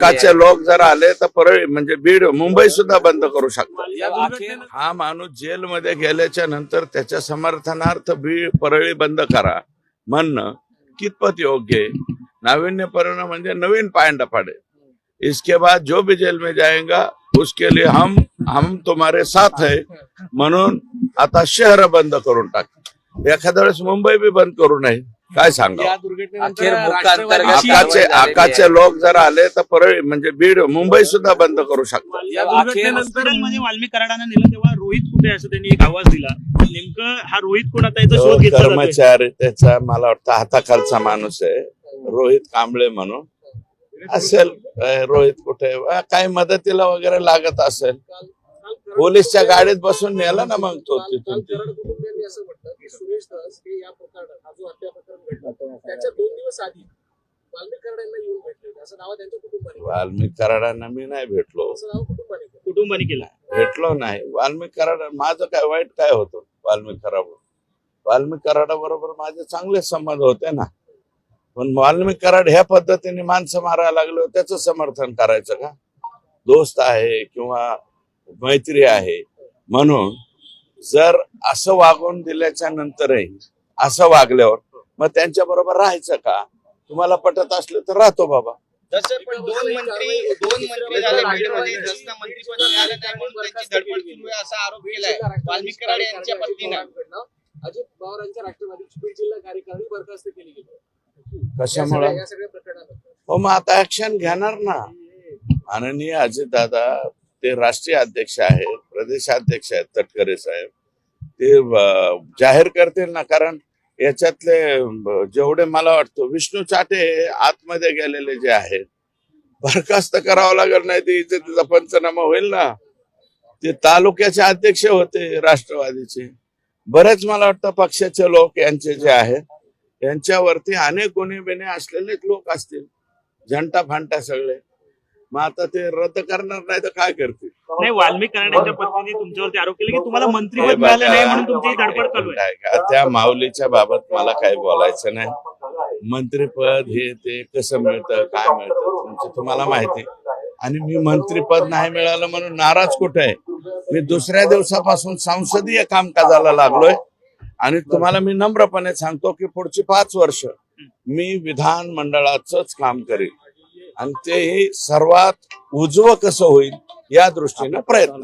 काचे लोक जर आले तर परळी म्हणजे बीड मुंबई सुद्धा बंद करू शकतात. हा माणूस जेलमध्ये गेल्याच्यानंतर त्याच्या समर्थनार्थ बीड परळी बंद करा. म्हणणं कितपत योग्य आहे? नाविन्यपूर्ण म्हणजे नवीन पायंडा पाडे इसके बाद जो भी जेल में जाएगा उसके लिए हम हम तुम्हारे साथ है. म्हणून आता शहर बंद करून टाक. एखाद्या वेळेस मुंबई बी बंद करू नये. काय सांगा या दुर्घटनेनंतर आकाचे आकाचे लोक जर आले तर परळी म्हणजे बीड मुंबई सुद्धा बंद करू शकतात. या दुर्घटनेनंतरमध्ये वाल्मिक कराडानं नेलं तेव्हा रोहित कुठे आहे असं त्यांनी एक आवाज दिला. नेमकं हा रोहित कोण आता याचा तो शोध घेतला जातोय. कर्मचारी त्याचा मला वाटतं हाताखालचा माणूस आहे. रोहित कांबळे म्हणून. असेल अं, रोहित कुठे? अं, काही मदतीला वगैरे लागत असेल. पोलीसच्या गाडीत बसून नेला ना मग तो तिथून काल कराड कुटुंबियांनी असं म्हटलं की सुरेश धस हे या प्रकरणात हा जो हत्या प्रकरण घडला त्याच्या दोन दिवस आधी वाल्मिक कराड यांना येऊन भेटले असं नाव त्यांच्या कुटुंबाने. वाल्मिक कराडांना मी नाही भेटलो. असं नाव कुटुंबाने केलं. कुटुंबाने केला. भेटलो नाही. वाल्मिक कराड माझं काय वाईट काय होतं? वाल्मिक कराड वाल्मिक कराडाबरोबर माझे चांगले संबंध होते ना. पण वाल्मिक कराड ह्या पद्धतीने माणसं मारायला लागलो त्याचं समर्थन करायचं का? दोस्त आहे किंवा मैत्री आहे. म्हणून जर असं वागून दिल्याच्या नंतरही असं वागल्यावर मग त्यांच्या बरोबर राहायचं का? तुम्हाला पटत असलं तर राहतो बाबा. जसं पण दोन मंत्री दोन मंत्री झाले बीडमध्ये जसं मंत्रीपद मिळालं नाही म्हणून त्यांची धडपड सुरू आहे असा आरोप केलाय. वाल्मिक कराड यांच्या पत्नीनं. अजित पवारांच्या राष्ट्रवादीची बीड जिल्हा कार्यकारिणी बरखास्त केली गेली. या कशामुळे हो मग आता ऍक्शन घेणार ना? माननीय अजितदादा ते राष्ट्रीय अध्यक्ष आहेत प्रदेशाध्यक्ष आहेत तटकरे साहेब. ते जाहीर करतील ना? कारण याच्यातले जेवढे मला वाटतं विष्णू चाटे आतमध्ये गेलेले जे आहेत बरखास्त करावं लागत नाही ते इथे तिचा पंचनामा होईल ना. ते तालुक्याचे अध्यक्ष होते राष्ट्रवादीचे. बरेच मला वाटतं पक्षाचे लोक यांचे जे आहेत यांच्यावरती अनेक गुन्हे बिने असलेलेच लोक असतील. झंटा फांटा सगळे. मग आता ते रद्द करणार नाही तर काय करतील? नाही वाल्मिक कराड यांच्या पत्नीने तुमच्यावरती आरोप केला की तुम्हाला हे मंत्रीपद मिळालं नाही म्हणून तुमची धडपड चालू आहे. त्या माऊलीच्या बाबत मला काही बोलायचं नाही. मंत्रीपद हे ते कसं मिळतं काय मिळतं तुमचं तुम्हाला माहिती. आणि मी मंत्रीपद नाही मिळालं म्हणून नाराज कुठे आहे? मी दुसऱ्या दिवसापासून संसदीय कामकाजाला लागलोय. आणि तुम्हाला मी नम्रपणे सांगतो की पुढची पाच वर्ष मी विधान मंडळाचंच काम करेन. आणि तेही सर्वात उजवं कसं होईल या दृष्टीने प्रयत्न